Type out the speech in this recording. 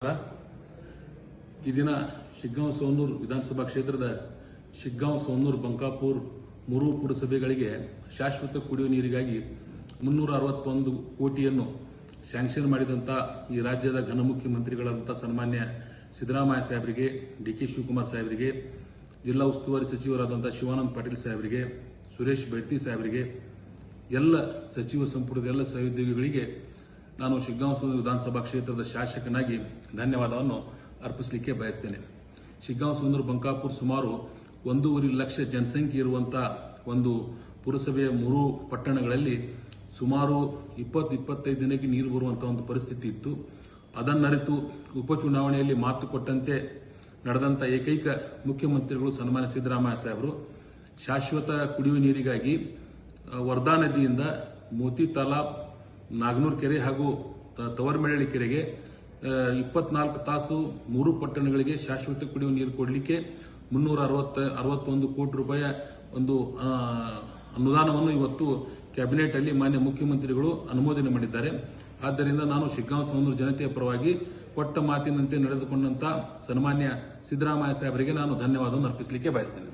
ಈ ದಿನ ಶಿಗ್ಗಾಂವ್ ಸೋನೂರ್ ವಿಧಾನಸಭಾ ಕ್ಷೇತ್ರದ ಶಿಗ್ಗಾಂವ್ ಸೋನೂರ್ ಬಂಕಾಪುರ್ ಮೂರು ಪುರಸಭೆಗಳಿಗೆ ಶಾಶ್ವತ ಕುಡಿಯುವ ನೀರಿಗಾಗಿ ಮುನ್ನೂರ ಅರವತ್ತೊಂದು ಕೋಟಿಯನ್ನು ಸ್ಯಾಂಕ್ಷನ್ ಮಾಡಿದಂಥ ಈ ರಾಜ್ಯದ ಘನ ಮುಖ್ಯಮಂತ್ರಿಗಳಾದಂಥ ಸನ್ಮಾನ್ಯ ಸಿದ್ದರಾಮಯ್ಯ ಸಾಹೇಬರಿಗೆ ಡಿ ಕೆ ಶಿವಕುಮಾರ್ ಸಾಹೇಬರಿಗೆ, ಜಿಲ್ಲಾ ಉಸ್ತುವಾರಿ ಸಚಿವರಾದಂಥ ಶಿವಾನಂದ ಪಾಟೀಲ್ ಸಾಹೇಬರಿಗೆ, ಸುರೇಶ್ ಬೈರ್ತಿ ಸಾಹೇಬರಿಗೆ, ಎಲ್ಲ ಸಚಿವ ಸಂಪುಟದ ಎಲ್ಲ ಸಹೋದ್ಯೋಗಿಗಳಿಗೆ ನಾನು ಶಿಗ್ಗಾಂವ್ ವಿಧಾನಸಭಾ ಕ್ಷೇತ್ರದ ಶಾಸಕನಾಗಿ ಧನ್ಯವಾದವನ್ನು ಅರ್ಪಿಸಲಿಕ್ಕೆ ಬಯಸ್ತೇನೆ. ಶಿಗ್ಗಾಂವ್ ಸುಂದರ ಬಂಕಾಪುರ್ ಸುಮಾರು ಒಂದೂವರೆ ಲಕ್ಷ ಜನಸಂಖ್ಯೆ ಇರುವಂತ ಒಂದು ಪುರಸಭೆಯ ಮೂರು ಪಟ್ಟಣಗಳಲ್ಲಿ ಸುಮಾರು ಇಪ್ಪತ್ತು ಇಪ್ಪತ್ತೈದು ದಿನಕ್ಕೆ ನೀರು ಬರುವಂತಹ ಒಂದು ಪರಿಸ್ಥಿತಿ ಇತ್ತು. ಅದನ್ನರಿತು ಉಪಚುನಾವಣೆಯಲ್ಲಿ ಮಾತು ಕೊಟ್ಟಂತೆ ನಡೆದಂಥ ಏಕೈಕ ಮುಖ್ಯಮಂತ್ರಿಗಳು ಸನ್ಮಾನ್ಯ ಸಿದ್ದರಾಮಯ್ಯ ಸಾಹೇಬರು, ಶಾಶ್ವತ ಕುಡಿಯುವ ನೀರಿಗಾಗಿ ವರ್ಧಾ ನದಿಯಿಂದ ಮೋತಿ ತಾಲಾಬ್ ನಾಗನೂರ್ ಕೆರೆ ಹಾಗೂ ತವರ್ಮೆಳ್ಳಿ ಕೆರೆಗೆ ಇಪ್ಪತ್ನಾಲ್ಕು ತಾಸು ಮೂರು ಪಟ್ಟಣಗಳಿಗೆ ಶಾಶ್ವತ ಕುಡಿಯುವ ನೀರು ಕೊಡಲಿಕ್ಕೆ ಮುನ್ನೂರ ಅರವತ್ತ, ಅರವತ್ತೊಂದು ಕೋಟಿ ರೂಪಾಯಿ ಒಂದು ಅನುದಾನವನ್ನು ಇವತ್ತು ಕ್ಯಾಬಿನೆಟ್ ಅಲ್ಲಿ ಮಾನ್ಯ ಮುಖ್ಯಮಂತ್ರಿಗಳು ಅನುಮೋದನೆ ಮಾಡಿದ್ದಾರೆ. ಆದ್ದರಿಂದ ನಾನು ಶಿಗ್ಗಾಂವ್ ಸೌಂದರ್ಯ ಜನತೆಯ ಪರವಾಗಿ ಕೊಟ್ಟ ಮಾತಿನಂತೆ ನಡೆದುಕೊಂಡಂತ ಸನ್ಮಾನ್ಯ ಸಿದ್ದರಾಮಯ್ಯ ಸಾಹೇಬರಿಗೆ ನಾನು ಧನ್ಯವಾದವನ್ನು ಅರ್ಪಿಸಲಿಕ್ಕೆ ಬಯಸ್ತೇನೆ.